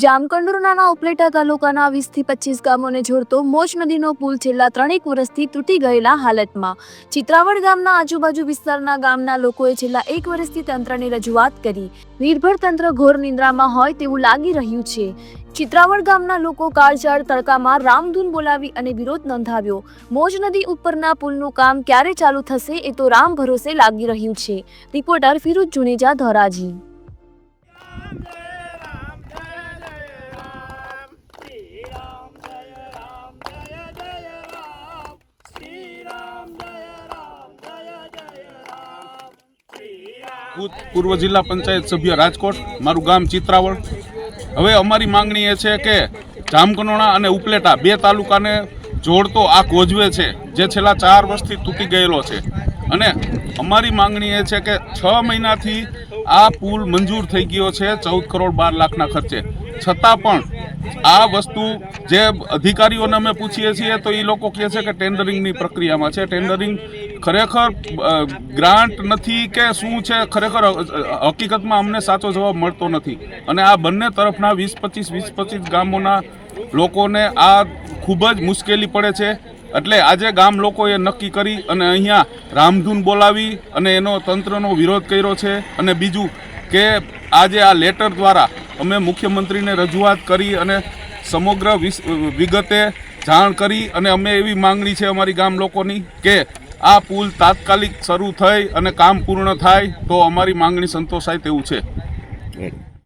જામકંડોરણાના ઉપલેટા તાલુકાના વીસથી પચીસ ગામોને જોડતો મોજ નદીનો પુલ છેલ્લા ત્રણેક વર્ષથી તૂટી ગયેલા હાલતમાં. ચિત્રાવડ ગામના આજુબાજુ વિસ્તારના ગામના લોકોએ છેલ્લા એક વર્ષથી તંત્રને રજૂઆત કરી. નિર્ભર તંત્ર ઘોર નિંદ્રામાં હોય તેવું લાગી રહ્યું છે. ચિત્રાવડ ગામના લોકો કાળઝાળ તડકામાં રામધૂન બોલાવી અને વિરોધ નોંધાવ્યો. મોજ નદી ઉપરના પુલનું કામ ક્યારે ચાલુ થશે એ તો રામ ભરોસે લાગી રહ્યું છે. રિપોર્ટર ફિરુજ જુનેજા ધોરાજી. પૂર્વ જિલ્લા પંચાયત સભ્ય રાજકોટ, મારું ગામ ચિત્રાવળ. હવે અમારી માંગણી એ છે કે જામકનોણા અને ઉપલેટા બે તાલુકાને જોડતો આ કોઝવે છે, જે છેલ્લા ચાર વર્ષથી તૂટી ગયેલો છે. અને અમારી માંગણી એ છે કે છ મહિનાથી આ પુલ મંજૂર થઈ ગયો છે ચૌદ કરોડ બાર લાખના ખર્ચે. છતાં પણ આ વસ્તુ જે અધિકારીઓને અમે પૂછીએ છીએ તો એ લોકો કહે છે કે ટેન્ડરિંગની પ્રક્રિયામાં છે. ટેન્ડરિંગ ખરેખર ગ્રાન્ટ નથી કે શું છે, ખરેખર હકીકતમાં અમને સાચો જવાબ મળતો નથી. અને આ બંને તરફના વીસ પચીસ વીસ પચીસ ગામોના લોકોને આ ખૂબ જ મુશ્કેલી પડે છે. એટલે આજે ગામ લોકોએ નક્કી કરી અને અહીંયા રામધૂન બોલાવી અને એનો તંત્રનો વિરોધ કર્યો છે. અને બીજું કે આજે આ લેટર દ્વારા અમે મુખ્યમંત્રીને રજૂઆત કરી અને સમગ્ર વિગતે જાણ કરી અને અમે એવી માંગણી છે અમારી ગામ લોકોની કે આ પુલ તાત્કાલિક શરૂ થઈ અને કામ પૂર્ણ થાય તો અમારી માંગણી સંતોષાય તેવું છે.